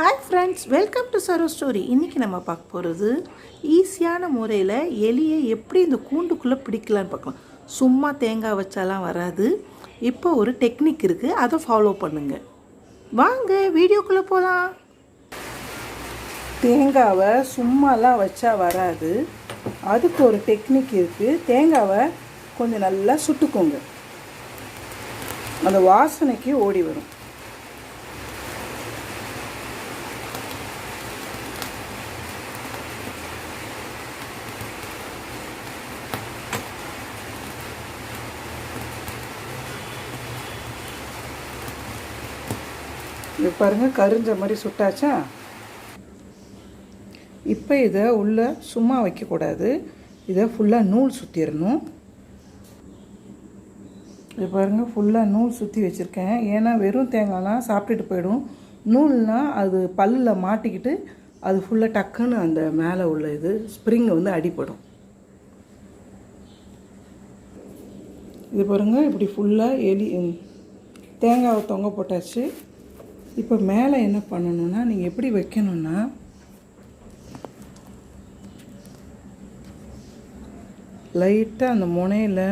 Hi friends welcome to Saro story இன்றைக்கி நம்ம பார்க்க போகிறது ஈஸியான முறையில் எலியை எப்படி இந்த கூண்டுக்குள்ளே பிடிக்கலான்னு பார்க்கலாம். சும்மா தேங்காய் வச்சாலாம் வராது. இப்போ ஒரு டெக்னிக் இருக்குது அதை ஃபாலோ பண்ணுங்கள் வாங்க வீடியோக்குள்ளே போகலாம் தேங்காவை சும்மாலாம் வச்சா வராது. அதுக்கு ஒரு டெக்னிக் இருக்குது தேங்காவை கொஞ்சம் நல்லா சுட்டுக்கோங்க. அந்த வாசனைக்கு ஓடி வரும். இது பாருங்கள் கரிஞ்ச மாதிரி சுட்டாச்சா? இப்போ இதை உள்ளே சும்மா வைக்கக்கூடாது. இதை ஃபுல்லாக நூல் சுற்றிடணும் இது பாருங்கள் ஃபுல்லாக நூல் சுற்றி வச்சுருக்கேன். ஏன்னா வெறும் தேங்காய்லாம் சாப்பிட்டுட்டு போயிடும். நூல்னால் அது பல்லில் மாட்டிக்கிட்டு அது ஃபுல்லாக டக்குன்னு அந்த மேலே உள்ள இது ஸ்ப்ரிங் வந்து அடிப்படும் இது பாருங்கள் இப்படி ஃபுல்லாக எலி தேங்காவை தொங்க போட்டாச்சு. இப்போ மேலே என்ன பண்ணணும்னா நீங்கள் எப்படி வைக்கணும்னா லைட்டாக அந்த முனையில்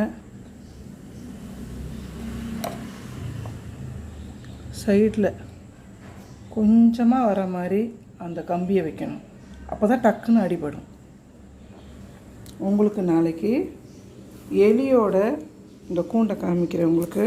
சைடில் கொஞ்சமாக வர மாதிரி அந்த கம்பியை வைக்கணும். அப்போ தான் டக்குன்னு அடிபடும். உங்களுக்கு நாளைக்கு எலியோட இந்த கூண்டை காமிக்கிறேன் உங்களுக்கு.